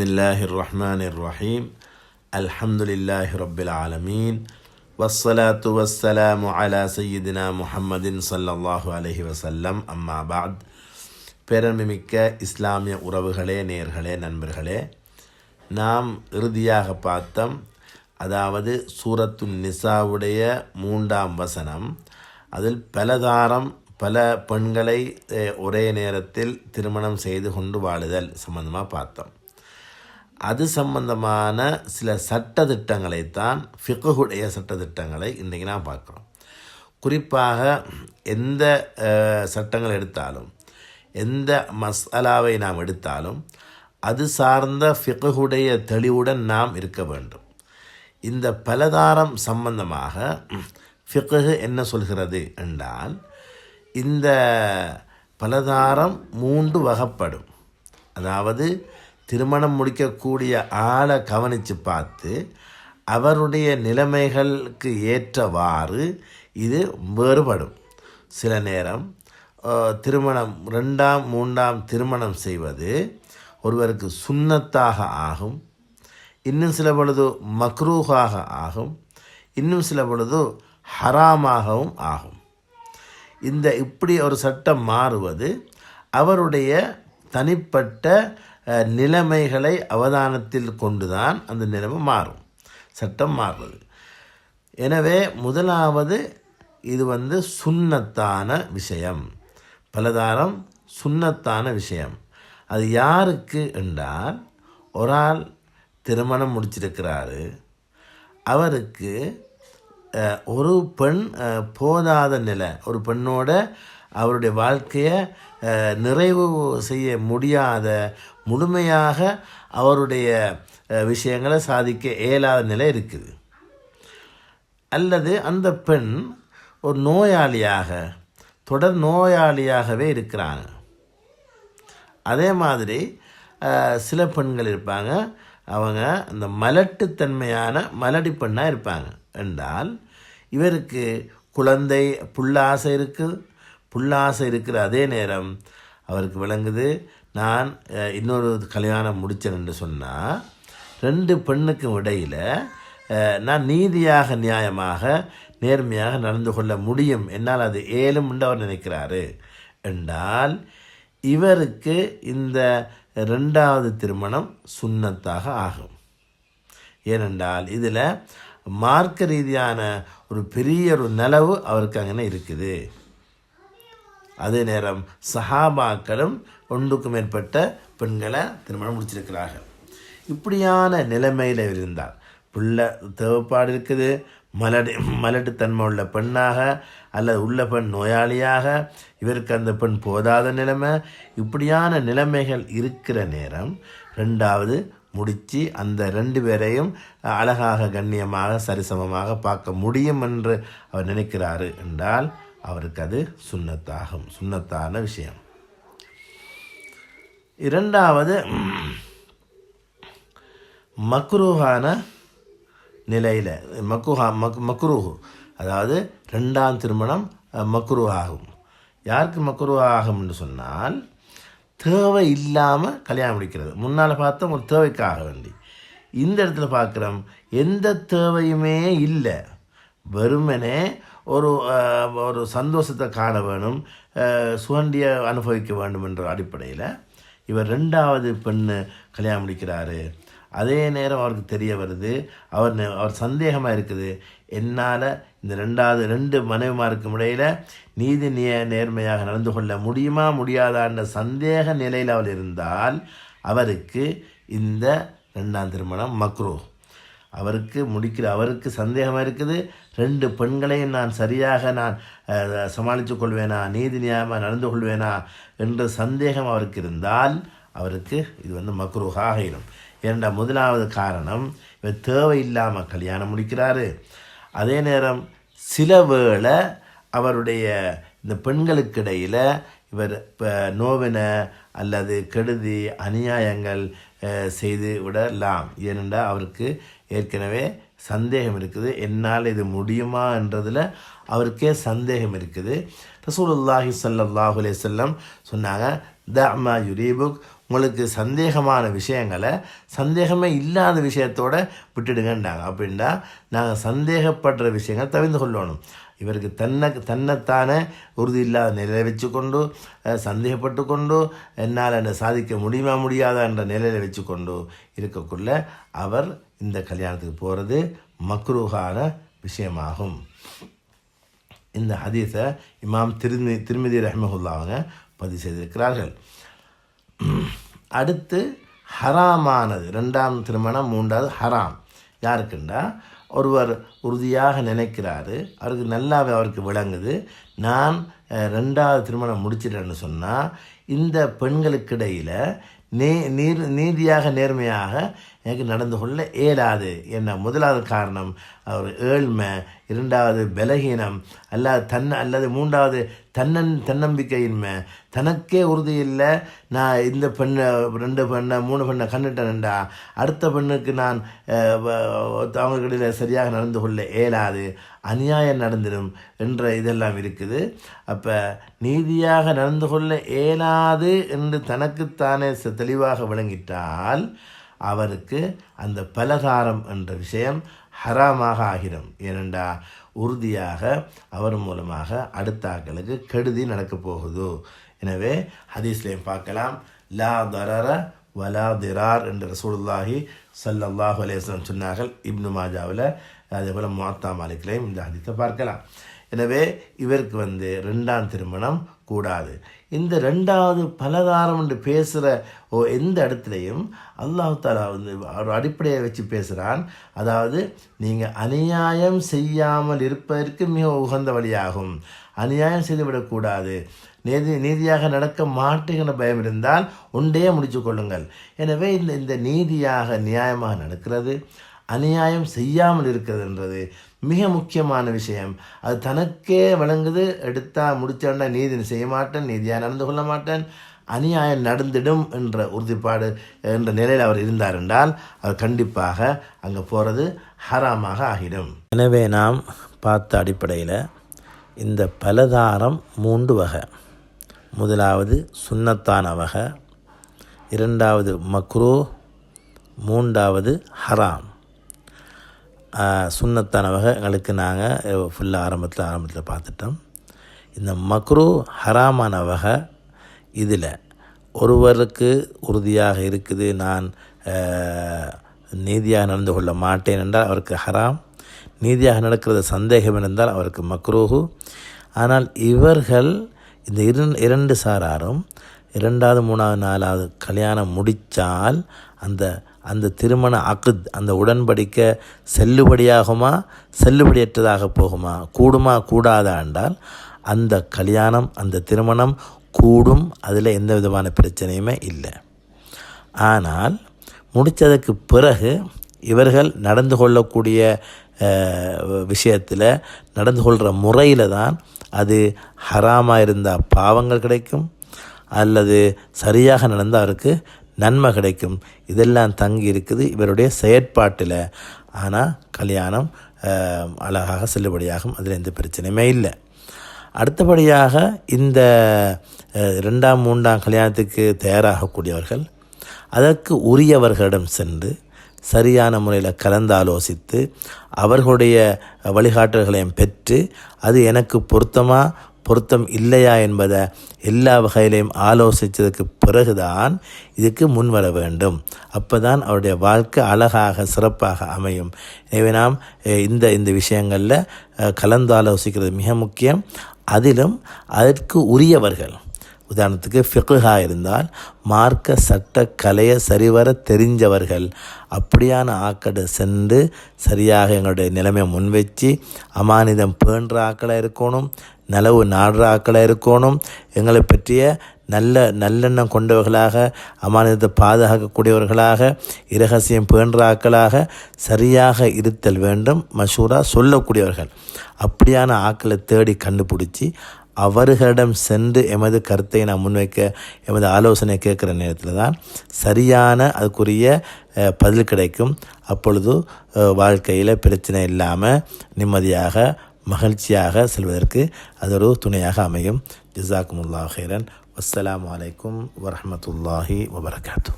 بسم الله الرحمن الرحيم الحمد لله رب العالمين والصلاة والسلام على سيدنا محمد صلى الله عليه وسلم أما بعد பேரன்மிக்க இஸ்லாமிய உறவுகளே நேர்களே நண்பர்களே நாம் இறுதியாக பார்த்தோம் அதாவது சூரத்து நிசாவுடைய மூன்றாம் வசனம் அதில் பலதாரம் பல பெண்களை அஹ், ஒரே நேரத்தில் திருமணம் செய்து கொண்டு வாழுதல் சம்பந்தமாக பார்த்தோம் அது சம்பந்தமான சில சட்டத்திட்டங்களைத்தான் ஃபிக்குடைய சட்டத்திட்டங்களை இன்றைக்கி நான் பார்க்குறோம். குறிப்பாக எந்த சட்டங்கள் எடுத்தாலும் எந்த மசாலாவை நாம் எடுத்தாலும் அது சார்ந்த ஃபிக்குடைய தெளிவுடன் நாம் இருக்க வேண்டும். இந்த பலதாரம் சம்பந்தமாக ஃபிக்கு என்ன சொல்கிறது என்றால் இந்த பலதாரம் மூன்று வகைப்படும். அதாவது திருமணம் முடிக்கக்கூடிய ஆளை கவனித்து பார்த்து அவருடைய நிலைமைகளுக்கு ஏற்றவாறு இது வேறுபடும். சில நேரம் திருமணம் ரெண்டாம் மூன்றாம் திருமணம் செய்வது ஒருவருக்கு சுண்ணத்தாக ஆகும். இன்னும் சில பொழுது மக்ரூஹாக ஆகும். இன்னும் சில பொழுது ஹராமாகவும் ஆகும். இந்த இப்படி ஒரு சட்டம் மாறுவது அவருடைய தனிப்பட்ட நிலைமைகளை அவதானத்தில் கொண்டுதான் அந்த நிலைமை மாறும். சட்டம் மாறுறது எனவே முதலாவது இது வந்து சுண்ணத்தான விஷயம். பலதாரம் சுண்ணத்தான விஷயம். அது யாருக்கு என்றால் ஒரு ஆள் திருமணம் முடிச்சிருக்கிறாரு. அவருக்கு ஒரு பெண் போதாத நிலை ஒரு பெண்ணோட அவருடைய வாழ்க்கையை நிறைவு செய்ய முடியாத முழுமையாக அவருடைய விஷயங்களை சாதிக்க இயலாத நிலை இருக்குது. அல்லது அந்த பெண் ஒரு நோயாளியாக தொடர் நோயாளியாகவே இருக்கிறாங்க அதே மாதிரி சில பெண்கள் இருப்பாங்க. அவங்க அந்த மலட்டுத்தன்மையான மலடி பெண்ணாக இருப்பாங்க. என்றால் இவருக்கு குழந்தை புல்லாசை இருக்குது. புல்லாசை இருக்கிற அதே நேரம் அவருக்கு விளங்குது. நான் இன்னொரு கல்யாணம் முடித்தேன் என்று சொன்னால் ரெண்டு பெண்ணுக்கும் இடையில் நான் நீதியாக நியாயமாக நேர்மையாக நடந்து கொள்ள முடியும். என்னால் அது ஏலும் என்று அவர் நினைக்கிறாரு. என்றால் இவருக்கு இந்த ரெண்டாவது திருமணம் சுண்ணத்தாக ஆகும். ஏனென்றால் இதில் மார்க்க ரீதியான ஒரு பெரிய ஒரு நலவு அவருக்கு அங்கே இருக்குது. அதே நேரம் சஹாபாக்களும் ஒன்றுக்கும் மேற்பட்ட பெண்களை திருமணம் முடிச்சிருக்கிறார்கள். இப்படியான நிலைமையில் இருந்தார். பிள்ளை தேவைப்பாடு இருக்குது. மலடி மலட்டுத்தன்மை உள்ள பெண்ணாக அல்லது உள்ள பெண் நோயாளியாக இவருக்கு அந்த பெண் போதாத நிலைமை. இப்படியான நிலைமைகள் இருக்கிற நேரம் ரெண்டாவது முடித்து அந்த ரெண்டு பேரையும் அழகாக கண்ணியமாக சரிசமமாக பார்க்க முடியும் என்று அவர் நினைக்கிறாரு என்றால் அவருக்கு அது சுன்னத்தாகும் சுன்னத்தான விஷயம். இரண்டாவது மக்ரூஹான நிலையில் மக்குஹா மக் மக்ரூஹு. அதாவது ரெண்டாம் திருமணம் மக்ரூஹாகும். ஆகும் யாருக்கு மக்ரூஹாகும்னு சொன்னால் தேவை இல்லாமல் கல்யாணம் முடிக்கிறது. முன்னால் பார்த்தோம் ஒரு தேவைக்காக வேண்டி. இந்த இடத்துல பார்க்குறோம் எந்த தேவையுமே இல்லை. வெறுமனே ஒரு ஒரு சந்தோஷத்தை காண வேணும் சுகண்டியை அனுபவிக்க வேண்டும் என்ற அடிப்படையில் இவர் ரெண்டாவது பெண்ணு கல்யாணம் முடிக்கிறாரு. அதே நேரம் அவருக்கு தெரிய வருது அவர் அவர் சந்தேகமாக இருக்குது என்னால் இந்த ரெண்டாவது ரெண்டு மனைவிமாருக்கும் இடையில் நீதி நிய நேர்மையாக நடந்து கொள்ள முடியுமா முடியாதான்ற சந்தேக நிலையில் அவர் இருந்தால் அவருக்கு இந்த ரெண்டாம் திருமணம் மக்ரூ. அவருக்கு முடிக்கிற அவருக்கு சந்தேகமாக இருக்குது. ரெண்டு பெண்களையும் நான் சரியாக நான் சமாளித்து கொள்வேனா நீதி நியாயமாக நடந்து கொள்வேனா என்ற சந்தேகம் அவருக்கு இருந்தால் அவருக்கு இது வந்து மக்ரூஹாக ஆகிடும் ஏனென்றா முதலாவது காரணம் இவர் தேவையில்லாமல் கல்யாணம் முடிக்கிறாரு. அதே நேரம் சில வேளை அவருடைய இந்த பெண்களுக்கு இடையில் இவர் இப்போ நோவின அல்லது கெடுதி அநியாயங்கள் செய்து விடலாம். ஏனென்றால் அவருக்கு ஏற்கனவே சந்தேகம் இருக்குது. என்னால் இது முடியுமா என்றதில் அவருக்கே சந்தேகம் இருக்குது. ரசூலுல்லாஹி ஸல்லல்லாஹு அலே செல்லம் சொன்னாங்க தமா யுரீபுக். உங்களுக்கு சந்தேகமான விஷயங்களை சந்தேகமே இல்லாத விஷயத்தோட விட்டுடுங்கன்றாங்க அப்படின்னா நாங்கள் சந்தேகப்படுற விஷயங்கள் தவிர்ந்து கொள்ளணும். இவருக்கு தன்னை தன்னைத்தான உறுதி இல்லாத நிலையை வச்சுக்கொண்டு அஹ், சந்தேகப்பட்டு கொண்டு என்னால் என்னை சாதிக்க முடியுமா முடியாதா என்ற நிலையில் வச்சுக்கொண்டு இருக்கக்குள்ள அவர் இந்த கல்யாணத்துக்கு போகிறது மக்ரூஹான விஷயமாகும். இந்த ஹதீஸை இமாம் திருமி திருமதி ரஹ்மஹுல்லா அவங்க பதிவு செய்திருக்கிறார்கள். அடுத்து ஹராமானது ரெண்டாம் திருமணம் மூன்றாவது ஹராம். யாருக்குண்டா? ஒருவர் உறுதியாக நினைக்கிறாரு. அவருக்கு நல்லாவே அவருக்கு விளங்குது. நான் ரெண்டாவது திருமணம் முடிச்சிட்டேன்னு சொன்னால் இந்த பெண்களுக்கிடையில் நீ நீர் நீதியாக நேர்மையாக எனக்கு நடந்து கொள்ள இயலாது. என்ன முதலாவது காரணம் அவர் ஏழ்மை இரண்டாவது பலகீனம் அல்லது தன் அல்லது மூன்றாவது தன்னன் தன்னம்பிக்கையின்மை தனக்கே உறுதி இல்லை நான் இந்த பெண்ணை ரெண்டு பெண்ணை மூணு பெண்ணை கண்டுட்டேன்டா அடுத்த பெண்ணுக்கு நான் வ- அவங்களுக்கிடையில் சரியாக நடந்து கொள்ள இயலாது அநியாயம் நடந்துடும் என்ற இதெல்லாம் இருக்குது. அப்போ நீதியாக நடந்து கொள்ள இயலாது என்று தனக்குத்தானே தெளிவாக விளங்கிட்டால் அவருக்கு அந்த பலகாரம் என்ற விஷயம் ஹராமாக ஆகிடும். ஏனெண்டா உறுதியாக அவர் மூலமாக அடுத்த ஆக்களுக்கு கெடுதி நடக்கப் போகுது. எனவே ஹதீஸ்லேயும் பார்க்கலாம். லா தரர வலா திரார் என்ற ரசூலுல்லாஹி சல்லாஹ் அலைஹி சொன்னார்கள். இப்னு மாஜாவில் அதே போல் மாத்தா மாலிக்லையும் இந்த ஹதீஸை பார்க்கலாம். எனவே இவருக்கு வந்து ரெண்டாம் திருமணம் கூடாது. இந்த ரெண்டாவது பலதாரம் என்று பேசுகிற ஓ எந்த இடத்துலையும் அல்லாஹு தாலா வந்து ஒரு அடிப்படையை வச்சு பேசுகிறான் அதாவது நீங்கள் அநியாயம் செய்யாமல் இருப்பதற்கு மிக உகந்த வழியாகும். அநியாயம் செய்துவிடக்கூடாது நீதி நீதியாக நடக்க மாட்டேங்கிற பயம் இருந்தால் ஒன்றே முடிச்சு கொள்ளுங்கள். எனவே இந்த இந்த நீதியாக நியாயமாக நடக்கிறது. அநியாயம் செய்யாமல் இருக்கிறதுன்றது மிக முக்கியமான விஷயம். அது தனக்கே வழங்குது எடுத்தால் முடிச்சோன்னா நீதி செய்ய மாட்டேன் நீதியாக நடந்து கொள்ள மாட்டேன் அநியாயம் நடந்திடும் என்ற உறுதிப்பாடு என்ற நிலையில் அவர் இருந்தார் என்றால் அவர் கண்டிப்பாக அங்கே போகிறது ஹராமாக ஆகிடும். எனவே நாம் பார்த்த அடிப்படையில் இந்த பலதாரம் மூன்று வகை. முதலாவது சுண்ணத்தான வகை இரண்டாவது மக்ரூ மூன்றாவது ஹராம். சுண்ணத்தான வகை எங்களுக்கு நாங்கள் ஃபுல்லாக ஆரம்பத்தில் ஆரம்பத்தில் பார்த்துட்டோம். இந்த மக்ரூ ஹராமான வகை இதில் ஒருவருக்கு உறுதியாக இருக்குது நான் நீதியாக நடந்து கொள்ள மாட்டேன் என்றால் அவருக்கு ஹராம். நீதியாக நடக்கிறது சந்தேகம் இருந்தால் அவருக்கு மக்ரூஹு. ஆனால் இவர்கள் இந்த இரு இரண்டு சாராரும் இரண்டாவது மூணாவது நாலாவது கல்யாணம் முடித்தால் அந்த அந்த திருமண அக்குத் அந்த உடன்படிக்கை செல்லுபடியாகுமா செல்லுபடியற்றதாக போகுமா? கூடுமா கூடாதா என்றால் அந்த கல்யாணம் அந்த திருமணம் கூடும். அதில் எந்த விதமான பிரச்சனையுமே இல்லை. ஆனால் முடித்ததுக்கு பிறகு இவர்கள் நடந்து கொள்ளக்கூடிய விஷயத்தில் நடந்து கொள்கிற முறையில் தான் அது ஹராமாக இருந்தால் பாவங்கள் கிடைக்கும். அல்லது சரியாக நடந்தால் அவருக்கு நன்மை கிடைக்கும். இதெல்லாம் தங்கி இருக்குது. இவருடைய செயற்பாட்டில். ஆனால் கல்யாணம் அழகாக செல்லுபடியாகும். அதில் எந்த பிரச்சனையுமே இல்லை. அடுத்தபடியாக இந்த ரெண்டாம் மூன்றாம் கல்யாணத்துக்கு தயாராகக்கூடியவர்கள் அதற்கு உரியவர்களிடம் சென்று சரியான முறையில் கலந்தாலோசித்து அவர்களுடைய வழிகாட்டல்களையும் பெற்று அது எனக்கு பொருத்தமாக பொருத்தம் இல்லையா என்பதை எல்லா வகையிலையும் ஆலோசித்ததுக்கு பிறகுதான் இதுக்கு முன்வர வேண்டும். அப்போ தான் அவருடைய வாழ்க்கை அழகாக சிறப்பாக அமையும். எனவே நாம் இந்த இந்த விஷயங்களில் கலந்து கலந்தாலோசிக்கிறது மிக முக்கியம். அதிலும் அதற்கு உரியவர்கள் உதாரணத்துக்கு ஃபிகுஹா இருந்தால் மார்க்க சட்ட கலையை சரிவர தெரிஞ்சவர்கள் அப்படியான ஆக்கடை சென்று சரியாக எங்களுடைய நிலைமையை முன்வச்சு அமானிதம் பேன்ற ஆக்களாக இருக்கணும் நலவு நாடுறாக்களாக இருக்கணும். எங்களை பற்றிய நல்ல நல்லெண்ணம் கொண்டவர்களாக அமானிதத்தை பாதுகாக்கக்கூடியவர்களாக இரகசியம் பேன்றாக்களாக சரியாக இருத்தல் வேண்டும் மஷூராக சொல்லக்கூடியவர்கள். அப்படியான ஆக்களை தேடி கண்டுபிடிச்சி அவர்களிடம் சென்று எமது கருத்தை நான் முன்வைக்க எமது ஆலோசனை கேட்குற நேரத்தில் தான் சரியான அதுக்குரிய பதில் கிடைக்கும். அப்பொழுது வாழ்க்கையில் பிரச்சனை இல்லாமல் நிம்மதியாக மகிழ்ச்சியாக செல்வதற்கு அது ஒரு துணையாக அமையும் ஜிசாக்குமுல்லா ஹைரன் வஸ்ஸலாமு அலைக்கும் வரஹமத்துல்லாஹி வபரகாத்து